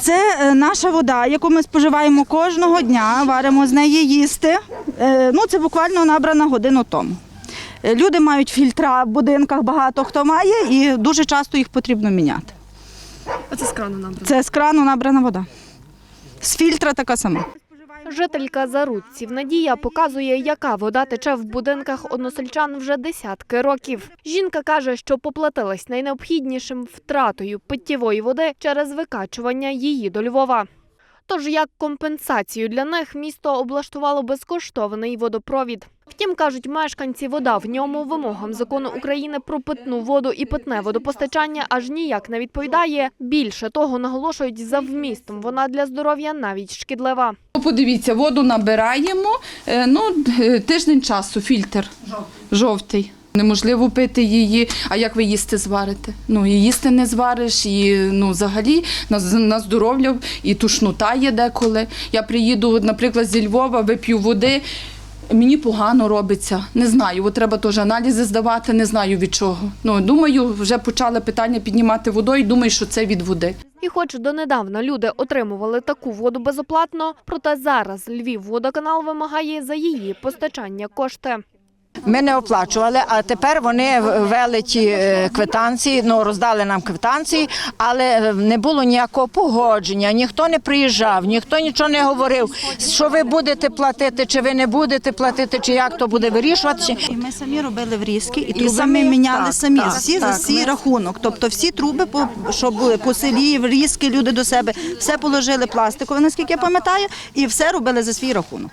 Це е, наша вода, яку ми споживаємо кожного дня, варимо з неї їсти. Е, Ну, це буквально набрана годину тому. Е, Люди мають фільтра в будинках, багато хто має, і дуже часто їх потрібно міняти. А це з крану набрано. Це з крану набрана вода. З фільтра така сама. Жителька Зарудців Надія показує, яка вода тече в будинках односельчан вже десятки років. Жінка каже, що поплатилась найнеобхіднішим втратою питтєвої води через викачування її до Львова. Тож як компенсацію для них місто облаштувало безкоштовний водопровід. Втім, кажуть мешканці, вода в ньому вимогам закону України про питну воду і питне водопостачання аж ніяк не відповідає. Більше того, наголошують за вмістом. Вона для здоров'я навіть шкідлива. Ну, Подивіться, воду набираємо, е, ну, е, тиждень часу, фільтр жовтий. Неможливо пити її, а як ви їсти зварите? Ну, і їсти не звариш, і ну, взагалі на, на здоров'я і тушнота є деколи. Я приїду, наприклад, зі Львова, вип'ю води, мені погано робиться. Не знаю, от треба теж аналізи здавати, не знаю від чого. Ну, думаю, вже почали питання піднімати водою, думаю, що це від води. І хоч донедавна люди отримували таку воду безоплатно, проте зараз Львів водоканал вимагає за її постачання кошти. Ми не оплачували, а тепер вони ввели ті е, квитанції, ну роздали нам квитанції, але не було ніякого погодження, ніхто не приїжджав, ніхто нічого не говорив, що ви будете платити, чи ви не будете платити, чи як то буде вирішуватися. І ми самі робили врізки, і І труби самі, ми міняли так, самі, так, всі за свій ми- рахунок. Тобто всі труби, по- що були по селі, врізки, люди до себе, все положили пластикове, наскільки я пам'ятаю, і все робили за свій рахунок.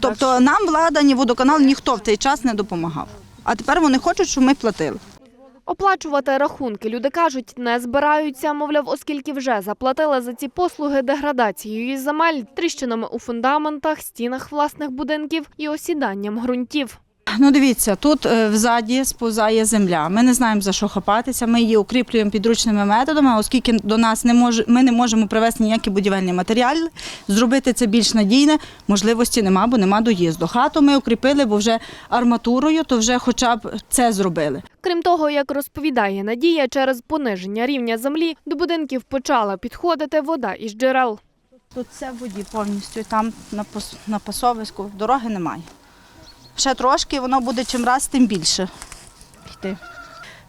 Тобто нам влада, ні водоканал, ніхто в цей час не допомагав. А тепер вони хочуть, щоб ми платили. Оплачувати рахунки люди кажуть, не збираються, мовляв, оскільки вже заплатили за ці послуги деградацією земель, тріщинами у фундаментах, стінах власних будинків і осіданням ґрунтів. Ну дивіться, тут е, взаді сповзає земля. Ми не знаємо за що хапатися. Ми її укріплюємо підручними методами, оскільки до нас не може, ми не можемо привезти ніякі будівельні матеріали. Зробити це більш надійне можливості нема, бо нема доїзду. Хату ми укріпили, бо вже арматурою, то вже хоча б це зробили. Крім того, як розповідає Надія, через пониження рівня землі до будинків почала підходити вода із джерел. Тут в воді повністю, там на пасовиську дороги немає. Ще трошки, воно буде чим раз, тим більше йти.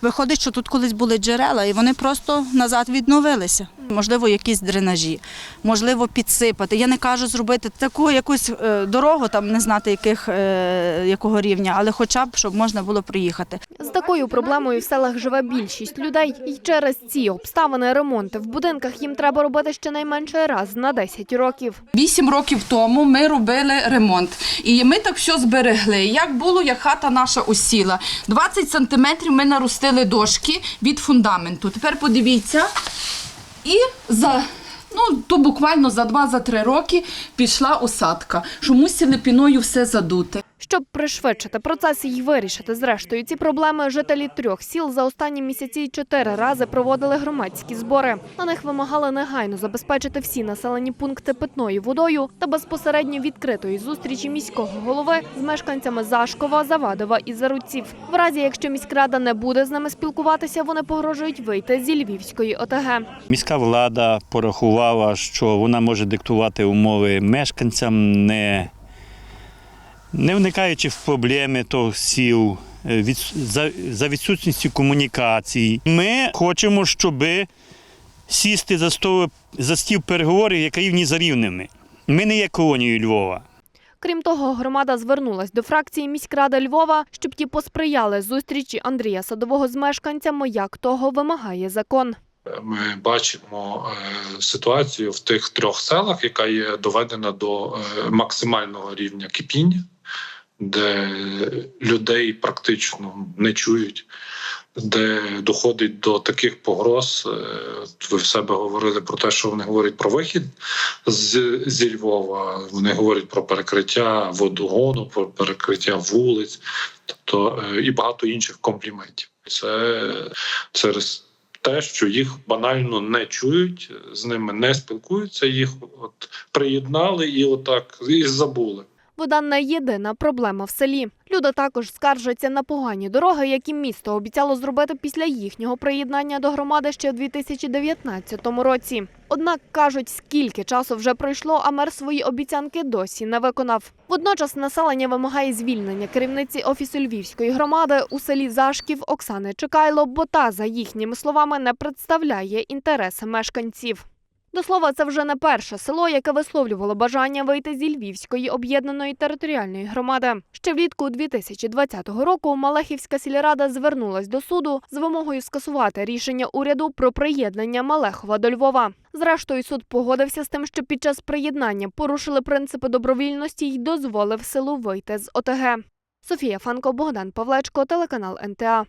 Виходить, що тут колись були джерела, і вони просто назад відновилися. Можливо, якісь дренажі, можливо, підсипати. Я не кажу зробити таку якусь е, дорогу, там не знати яких, е, якого рівня, але хоча б щоб можна було приїхати. З такою проблемою в селах живе більшість людей, і через ці обставини ремонти в будинках їм треба робити щонайменше раз на 10 років. Вісім років тому ми робили ремонт. І ми так все зберегли. Як було, як хата наша осіла. 20 сантиметрів ми наростили дошки від фундаменту. Тепер подивіться. І за. Ну, то буквально за 2-3 роки пішла осадка, що мусили піною все задути. Щоб пришвидшити процес і вирішити зрештою ці проблеми, жителі трьох сіл за останні місяці чотири рази проводили громадські збори. На них вимагали негайно забезпечити всі населені пункти питною водою та безпосередньо відкритої зустрічі міського голови з мешканцями Зашкова, Завадова і Заруців. В разі, якщо міськрада не буде з ними спілкуватися, вони погрожують вийти зі Львівської ОТГ. Міська влада порахувала, що вона може диктувати умови мешканцям, не, не вникаючи в проблеми тих сіл, е, від, за, за відсутністю комунікацій. Ми хочемо, щоб сісти за, стол, за стіл переговорів, як рівні за рівними. Ми не є колонією Львова. Крім того, громада звернулась до фракції міськради Львова, щоб ті посприяли зустрічі Андрія Садового з мешканцями, як того вимагає закон. Ми бачимо е, ситуацію в тих трьох селах, яка є доведена до е, максимального рівня кипіння, де людей практично не чують, де доходить до таких погроз. Е, Ви в себе говорили про те, що вони говорять про вихід з, зі Львова. Вони говорять про перекриття водогону, про перекриття вулиць, тобто е, і багато інших компліментів. Це через те, що їх банально не чують, з ними не спілкуються, їх от приєднали і отак і забули. Вода не єдина проблема в селі. Люди також скаржаться на погані дороги, які місто обіцяло зробити після їхнього приєднання до громади ще в 2019 році. Однак кажуть, скільки часу вже пройшло, а мер свої обіцянки досі не виконав. Водночас населення вимагає звільнення керівниці офісу Львівської громади у селі Зашків Оксани Чекайло, бо та, за їхніми словами, не представляє інтереси мешканців. До слова, це вже не перше село, яке висловлювало бажання вийти зі Львівської об'єднаної територіальної громади. Ще влітку 2020 року Малехівська сільрада звернулась до суду з вимогою скасувати рішення уряду про приєднання Малехова до Львова. Зрештою, суд погодився з тим, що під час приєднання порушили принципи добровільності й дозволив селу вийти з ОТГ. Софія Фанко, Богдан Павлечко, телеканал НТА.